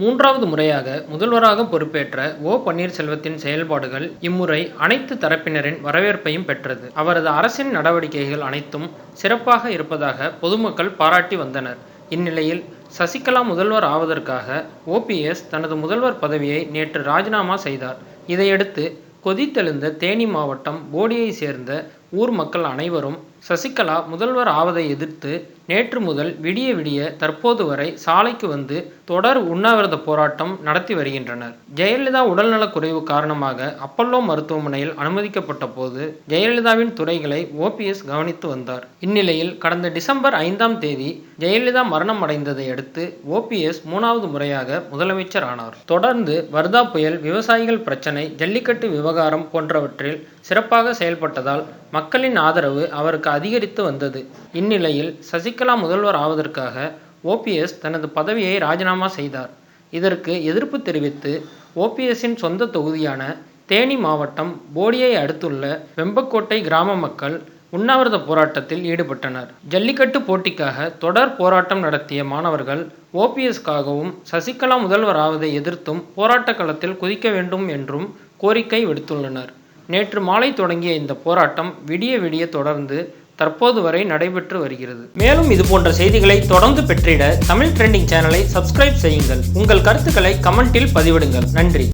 மூன்றாவது முறையாக முதல்வராக பொறுப்பேற்ற ஓ பன்னீர்செல்வத்தின் செயல்பாடுகள் இம்முறை அனைத்து தரப்பினரின் வரவேற்பையும் பெற்றது. அவரது அரசின் நடவடிக்கைகள் அனைத்தும் சிறப்பாக இருப்பதாக பொதுமக்கள் பாராட்டி வந்தனர். இந்நிலையில் சசிகலா முதல்வர் ஆவதற்காக ஓபிஎஸ் தனது முதல்வர் பதவியை நேற்று ராஜினாமா செய்தார். இதையடுத்து கொதித்தெழுந்த தேனி மாவட்டம் போடியை சேர்ந்த ஊர் மக்கள் அனைவரும் சசிகலா முதல்வர் ஆவதை எதிர்த்து நேற்று முதல் விடிய விடிய தற்போது வரை சாலைக்கு வந்து தொடர் உண்ணாவிரத போராட்டம் நடத்தி வருகின்றனர். ஜெயலலிதா உடல்நலக் குறைவு காரணமாக அப்பல்லோ மருத்துவமனையில் அனுமதிக்கப்பட்ட போது ஜெயலலிதாவின் துறைகளை ஓபிஎஸ் கவனித்து வந்தார். இந்நிலையில் கடந்த டிசம்பர் ஐந்தாம் தேதி ஜெயலலிதா மரணம் அடைந்ததை அடுத்து ஓபிஎஸ் மூணாவது முறையாக முதலமைச்சர் ஆனார். தொடர்ந்து வர்தா புயல் விவசாயிகள் பிரச்சனை ஜல்லிக்கட்டு விவகாரம் போன்றவற்றில் சிறப்பாக செயல்பட்டதால் மக்களின் ஆதரவு அவருக்கு அதிகரித்து வந்தது. இந்நிலையில் சசிகலா முதல்வர் ஆவதற்காக ஓபிஎஸ் தனது பதவியை ராஜினாமா செய்தார். இதற்கு எதிர்ப்பு தெரிவித்து ஓபிஎஸ்ஸின் சொந்த தொகுதியான தேனி மாவட்டம் போடியை அடுத்துள்ள வெம்பக்கோட்டை கிராம மக்கள் உண்ணாவிரத போராட்டத்தில் ஈடுபட்டனர். ஜல்லிக்கட்டு போட்டிக்காக தொடர் போராட்டம் நடத்திய மாணவர்கள் ஓபிஎஸ்காகவும் சசிகலா முதல்வராவதை எதிர்த்தும் போராட்ட களத்தில் குதிக்க வேண்டும் என்றும் கோரிக்கை விடுத்துள்ளனர். நேற்று மாலை தொடங்கிய இந்த போராட்டம் விடிய விடிய தொடர்ந்து தற்போது வரை நடைபெற்று வருகிறது. மேலும் இது போன்ற செய்திகளை தொடர்ந்து பெற்றிட தமிழ் ட்ரெண்டிங் சேனலை சப்ஸ்கிரைப் செய்யுங்கள். உங்கள் கருத்துக்களை கமெண்டில் பதிவிடுங்கள். நன்றி.